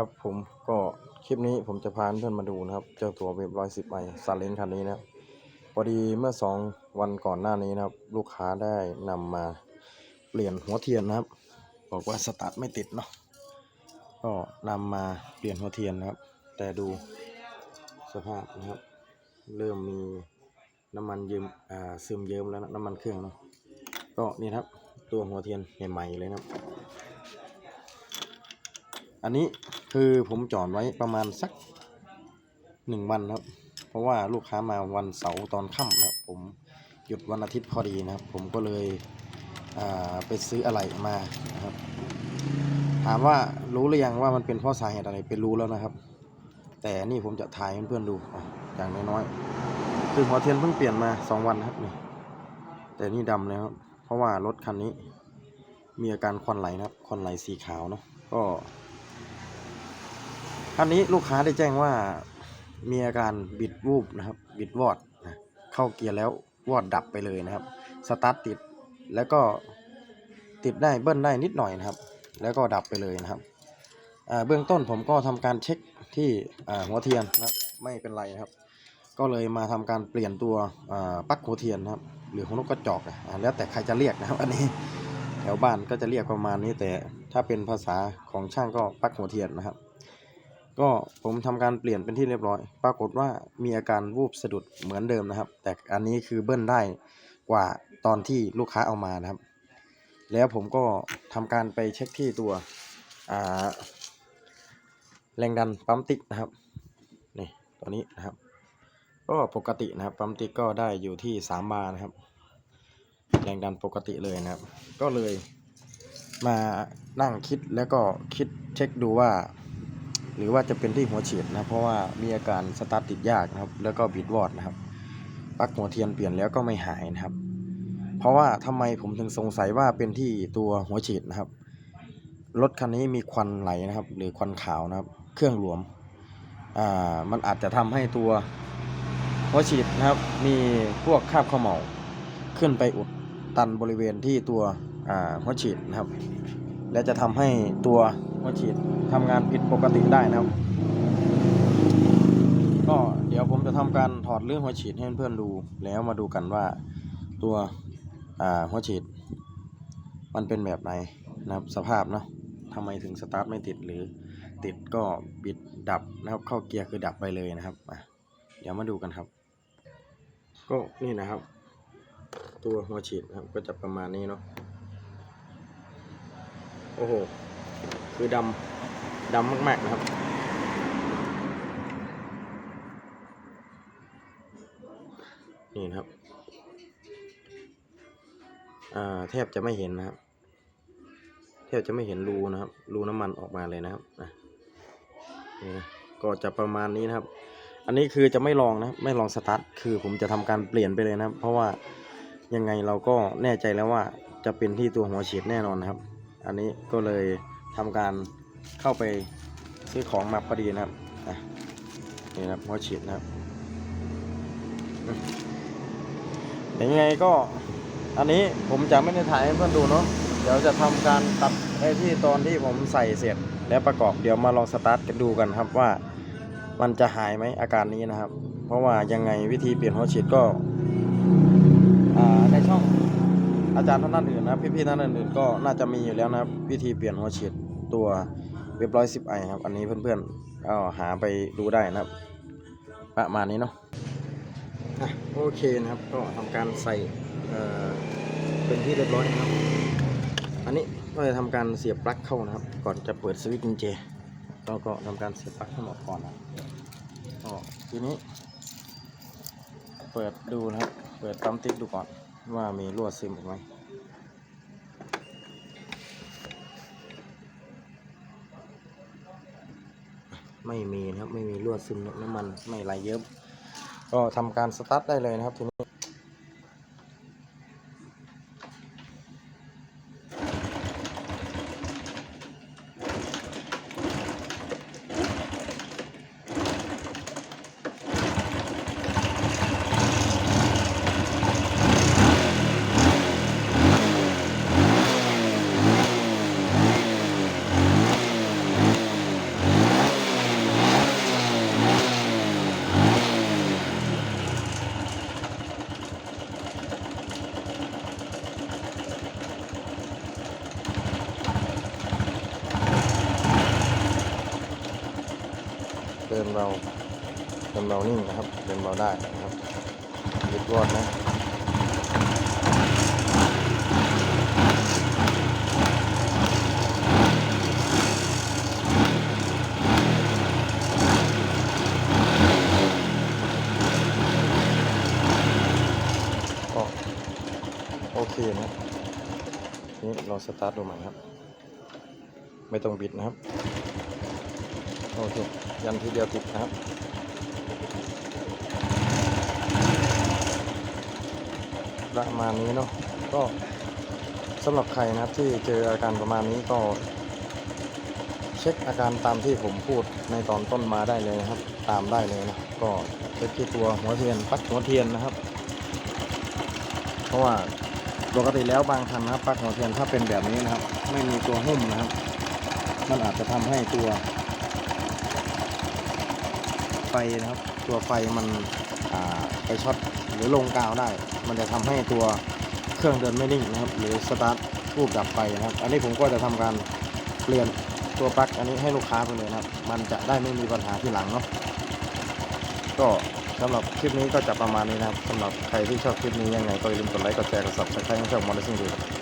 ครับผมก็คลิปนี้ผมจะพาเพื่อนมาดูนะครับ เจ้าตัวเว็บร้อยสิบไอซาเล้งคันนี้นะครับพอดีเมื่อสองวันก่อนหน้านี้นะครับ ลูกค้าได้นำมาเปลี่ยนหัวเทียนนะครับ บอกว่าสตาร์ทไม่ติดเนาะก็นำมาเปลี่ยนหัวเทียนนะครับ แต่ดูสภาพนะครับ เริ่มมีน้ำมันเยิมอ่าซึมเยิ้มแล้วนะน้ำมันเครื่องเนาะก็นี่ครับตัวหัวเทียนใหม่ๆเลยนะครับ อันนี้คือผมจอดไว้ประมาณสักหนึ่งวันครับ เพราะว่าลูกค้ามาวันเสาร์ตอนค่ำนะครับผมหยุดวันอาทิตย์พอดีนะครับ ผมก็เลยไปซื้ออะไรมานะครับ ถามว่ารู้หรือยังว่ามันเป็นเพราะสาเหตุอะไรเป็นรู้แล้วนะครับ แต่นี่ผมจะถ่ายให้เพื่อนๆดูอย่างน้อยๆคือหัวเทียนเพิ่งเปลี่ยนมาสองวันครับนี่แต่นี่ดำแล้วครับเพราะว่ารถคันนี้ มีอาการควันไหลนะครับควันไหลสีขาวเนาะก็ อันนี้ลูกค้าได้แจ้งว่ามีอาการบิดวูบนะครับบิดวอดนะเข้าเกียร์แล้ววอดดับไปเลยนะครับสตาร์ทติดแล้วก็ติดได้เบิ้ลได้นิดหน่อยนะครับ แล้วก็ดับไปเลยนะครับเบื้องต้นผมก็ทำการเช็คที่หัวเทียนนะไม่เป็นไรนะครับ ก็เลยมาทำการเปลี่ยนตัวปลั๊กหัวเทียนนะครับ หรือของนกกระจอกอะแล้วแต่ใครจะเรียกนะครับอันนี้แถวบ้านก็จะเรียกประมาณนี้แต่ถ้าเป็นภาษาของช่างก็ปลั๊กหัวเทียนนะครับ ก็ผมทำการเปลี่ยนเป็นที่เรียบร้อย ปรากฏว่ามีอาการวูบสะดุดเหมือนเดิมนะครับ แต่อันนี้คือเบิ้ลได้กว่าตอนที่ลูกค้าเอามานะครับ แล้วผมก็ทำการไปเช็คที่ตัวอ่าแรงดันปั๊มติ๊กนะครับนี่ตัวนี้นะครับ ก็ปกตินะครับปั๊มติ๊กก็ได้อยู่ที่3บาร์นะครับ แรงดันปกติเลยนะครับ ก็เลยมานั่งคิดแล้วก็คิดเช็คดูว่า หรือว่าจะเป็นที่หัวฉีดนะเพราะว่ามีอาการสตาร์ทติดยากนะครับ แล้วก็บิดวอดนะครับปลั๊กหัวเทียนเปลี่ยนแล้วก็ไม่หายนะครับ เพราะว่าทำไมผมถึงสงสัยว่าเป็นที่ตัวหัวฉีดนะครับรถคันนี้มีควันไหลนะครับ หรือควันขาวนะครับ เครื่องหลวมอ่ามันอาจจะทำให้ตัวหัวฉีดนะครับ มีพวกคราบเขม่าขึ้นไปอุดตันบริเวณที่ตัวอ่าหัวฉีดนะครับ และจะทำให้ตัวหัวฉีดทำงานผิดปกติได้นะครับ ก็เดี๋ยวผมจะทำการถอดเรื่องหัวฉีดให้เพื่อนๆดู แล้วมาดูกันว่าตัวหัวฉีด มันเป็นแบบไหนนะครับสภาพเนาะทำไมถึงสตาร์ทไม่ติดหรือติดก็บิดดับนะครับ เข้าเกียร์คือดับไปเลยนะครับเดี๋ยวมาดูกันครับ ก็นี่นะครับ ตัวหัวฉีดนะครับก็จะประมาณนี้เนาะ โอ้โห คือดำดำมากๆนะครับ นี่นะครับ อ่า แทบจะไม่เห็นนะครับ แทบจะไม่เห็นรูนะครับ รูน้ำมันออกมาเลยนะครับอะนี่นะก็จะประมาณนี้นะครับ อันนี้คือจะไม่ลองนะ ไม่ลองสตาร์ท คือผมจะทำการเปลี่ยนไปเลยนะครับ เพราะว่ายังไงเราก็แน่ใจแล้วว่าจะเป็นที่ตัวหัวฉีดแน่นอนนะครับ อันนี้ก็เลยทำการเข้าไปซื้อของมาพอดีนะครับนี่นะครับหัวฉีดนะครับอืมยังไงก็อันนี้ผมจะไม่ได้ถ่ายให้เพื่อนดูเนาะเดี๋ยวจะทำการตัดไอ้ที่ตอนที่ผมใส่เสร็จแล้วประกอบเดี๋ยวมาลองสตาร์ทกันดูกันครับว่ามันจะหายไหมอาการนี้นะครับ เพราะว่ายังไงวิธีเปลี่ยนหัวฉีดก็อ่าในช่อง อาจารย์ท่านอื่นนะพี่ๆท่านอื่นๆก็น่าจะมีอยู่แล้วนะครับวิธีเปลี่ยนหัวฉีดตัวเว็บร้อยสิบไอครับ อันนี้เพื่อนๆก็หาไปดูได้นะครับ ประมาณนี้เนาะโอเคนะครับก็ทำการใส่เป็นที่เรียบร้อยนะครับ อันนี้ก็จะทำการเสียบปลั๊กเข้านะครับ ก่อนจะเปิดสวิตช์กุญแจเราก็ทำการเสียบปลั๊กทั้งหมดก่อนนะก็ทีนี้ เปิดดูนะครับ เปิดปั๊มติ๊กดูก่อน ว่ามีรั่วซึมออกไหมไม่มีนะครับ ไม่มีรั่วซึมน้ำมันไม่ไหลเยิ้มก็ทำการสตาร์ทได้เลยนะครับทีนี้ เบาเดินเบานิ่งนะครับ เดินเบาได้นะครับบิดวอดนะก็โอเคนะนี่เราสตาร์ทดูใหม่ครับ ไม่ต้องบิดนะครับ โอเค ยันทีเดียวติดครับ ประมาณนี้เนาะก็สำหรับใครนะครับที่เจออาการประมาณนี้ก็เช็คอาการตามที่ผมพูดในตอนต้นมาได้เลยนะครับ ตามได้เลยนะก็เช็คที่ตัวหัวเทียนปักหัวเทียนนะครับ เพราะว่าปกติแล้วบางคันนะครับปักหัวเทียนถ้าเป็นแบบนี้นะครับ ไม่มีตัวหุ้มนะครับ มันอาจจะทำให้ตัว นะครับ ตัวไฟมันไปช็อตหรือลงกาวได้ มันจะทำให้ตัวเครื่องเดินไม่นิ่งนะครับ หรือสตาร์ทรูปดับไฟนะครับ อันนี้ผมก็จะทำการเปลี่ยนตัวปลั๊กอันนี้ให้ลูกค้าไปเลยนะครับ มันจะได้ไม่มีปัญหาที่หลังเนาะก็สำหรับคลิปนี้ก็จะประมาณนี้นะครับสำหรับใครที่ชอบคลิปนี้ยังไงก็อย่าลืมกดไลค์กดแชร์กด subscribe ให้ช่องมอนิซิ่งดูครับ